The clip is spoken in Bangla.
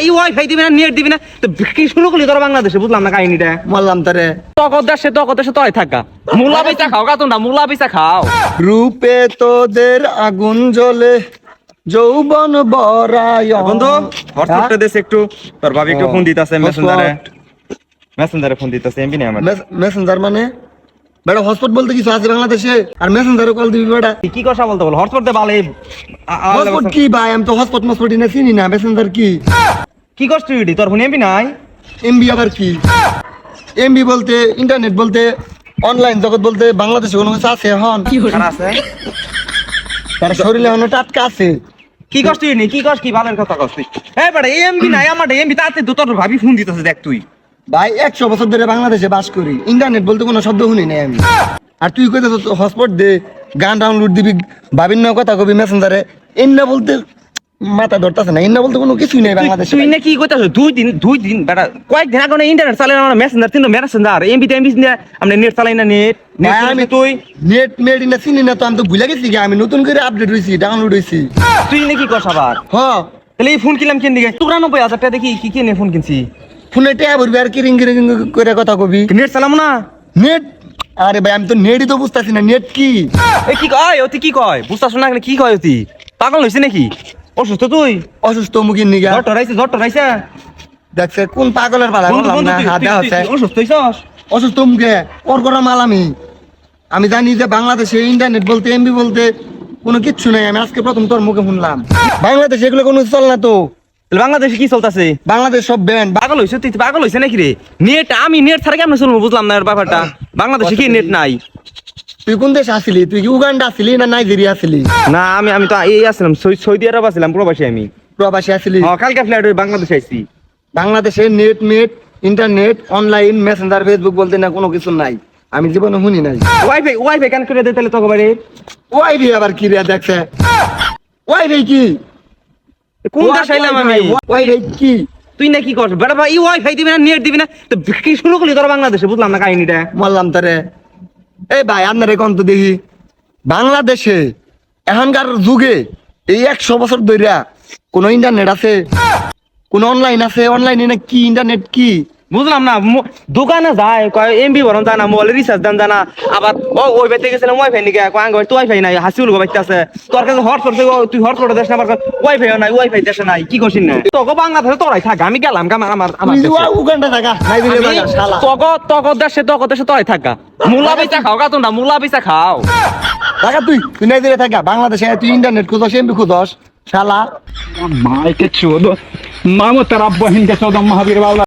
ভাই ওয়াইফাই দিবি না নেট দিবি না তো কি শুরু করলি তোরা বাংলাদেশে? বুঝলাম না কাহিনীটা। বললাম তারে। তকর দেশে তকর দেশে তয় থাকা। মুলা বেচা খাও কাতো না মুলা বেচা খাও। রূপে তোদের আগুন জ্বলে যৌবন বরায়। বন্ধু হটস্পটটা দেশ একটু তোর ভাবি একটু ফোন দিতাছে মেসেঞ্জারে। মেসেঞ্জারে ফোন দিতাছে এমবি নেই আমার। মেসেঞ্জার মানে? বেটা হটস্পট বলতে কিছু আছে বাংলাদেশে? আর মেসেঞ্জারে কল দিবি বেটা। কি কথা বলতে বল? হটস্পট দে হটস্পট কি ভাই? আমি তো হটস্পট মসপট না চিনি না। মেসেঞ্জার কি? কি করছ তুই? তোর ফোন এমবি নাই? এমবি আবার কি? এমবি বলতে ইন্টারনেট বলতে অনলাইন জগৎ বলতে বাংলাদেশে কোনো কিছু আছে এখন? কার আছে? তার শরীরে এখন টাটকা আছে। কি করছ তুই নি কি করছ কি ভালোর কথা করছ তুই এই বেটা এমবি নাই আমার এমবি তাতে তো তোর ভাবি ফোন দিতাছে দেখ তুই। ভাই একশো বছর ধরে বাংলাদেশে বাস করি। ইন্টারনেট বলতে কোনো শব্দ শুনি নাই আমি। আর তুই কইতে হটস্পট দে গান ডাউনলোড দিবি বিভিন্ন কথা কবি মেসেঞ্জারে এন্না বলতে মাথা ধরতেছে না এন্না বলতে কোনো কিছুই নেই বাংলাদেশে তুই না কি কইতাছ? দুই দিন দুই দিন বেটা আগে ইন্টারনেট চালাই না মেসেঞ্জার তিন মেসেঞ্জার এমবি তে এমবি আমরা নেট চালাই না নেট আমি তুই। নেট মেড না চিনি না তো আমি তো ভুলে গেছি কি আমি নতুন করে আপডেট হয়েছি ডাউনলোড হয়েছি তুই না কি করছ আবার? হ। তাহলে এই ফোন কিনলাম কিন দিকে? চুরানব্বই হাজার টাকা দেখি কি কিনে ফোন কিনছি? ফোনে ট্যাব উঠবি আর কিরিং করে কথা কবি? নেট চালাম না? নেট আরে ভাই আমি তো নেটই তো বুঝতেছি না নেট কি? এ কি কয়? অতি কি কয়? বুঝতাছ না কি কয় অতি? পাগল হইছে নাকি? অসুস্থ তুই? অসুস্থ মুখির নিগা জ্বর টরাইছে জ্বর টরাইছে? দেখছে কোন পাগলের পালা বললাম না তুই- হচ্ছে অসুস্থ হইছস? অসুস্থ মুখে ওর করা মাল আমি। আমি জানি যে বাংলাদেশে ইন্টারনেট বলতে এমবি বলতে কোনো কিচ্ছু নাই। আমি আজকে প্রথম তোর মুখে শুনলাম। বাংলাদেশে এগুলো কোনো চল না তো। বাংলাদেশে কি চলতেছে? বাংলাদেশ সব ব্যান্ড পাগল হইছে তুই পাগল হইছে নাকি রে? নেট আমি নেট ছাড়া কেমন শুনব বুঝলাম না এর ব্যাপারটা। বাংলাদেশে কি নেট নাই? তুই কোন দেশ আসিলি? তুই কি উগান্ডা আসিলি না নাইজেরিয়া আসিলি? না আমি আমি তো এই আসলাম সৌদি আরব আসলাম প্রবাসী আমি। প্রবাসী আসিলি? হ্যাঁ কালকে ফ্লাইট বাংলাদেশে আইছি। বাংলাদেশে নেট মেট ইন্টারনেট অনলাইন মেসেঞ্জার ফেসবুক বলতে না কোনো কিছু নাই। আমি জীবনে শুনি নাই। ওয়াইফাই ওয়াইফাই কেন করে দে তাহলে তোকে বাড়ি ওয়াইফাই আবার কি রে দেখছে? ওয়াইফাই কি? কোন দেশ আইলাম আমি? ওয়াইফাই কি? তুই না কি করছ? বেটা ভাই ওয়াইফাই দিবি না নেট দিবি না? তো কি শুরু করলি তোরা বাংলাদেশে? বুঝলাম না কাহিনীটা। বললাম তারে। এই ভাই, আপনার এখন তো দেখি। বাংলাদেশে এখনকার যুগে এই একশো বছর ধরে কোন ইন্টারনেট আছে? কোন অনলাইন আছে? অনলাইনে না কি ইন্টারনেট কি? বুঝলাম না দোকানে যাই কয় এমবি ভরণ জানা মোবাইলে রিচার্জ দেন জানা আবার ও ওই বাইতে গেছিলাম ওয়াইফাই নিকে কয় আঙ্গ তো ওয়াইফাই নাই হাসি উলগো বাইতে আছে তোর কাছে হট করছে তুই হট করে দেশ না আমার ওয়াইফাই নাই ওয়াই ফাই দেশ নাই কি করছিস না? তোকে বাংলা ধরে তোরাই থাক আমি গেলাম কাম আমার আমার তুই উগান্ডা থাকা নাই দিলে শালা। তক তক দেশে তক দেশে তোরাই থাকা মুলা বিচা খাও গা তোমরা মুলা বিচা খাও। থাকা তুই তুই নাই দিলে থাকা বাংলাদেশে তুই ইন্টারনেট খুঁজস এমবি খুঁজস শালা। মাইকে চোদ মামো তারা বহিন কে চোদ মহাবীর বাউলা।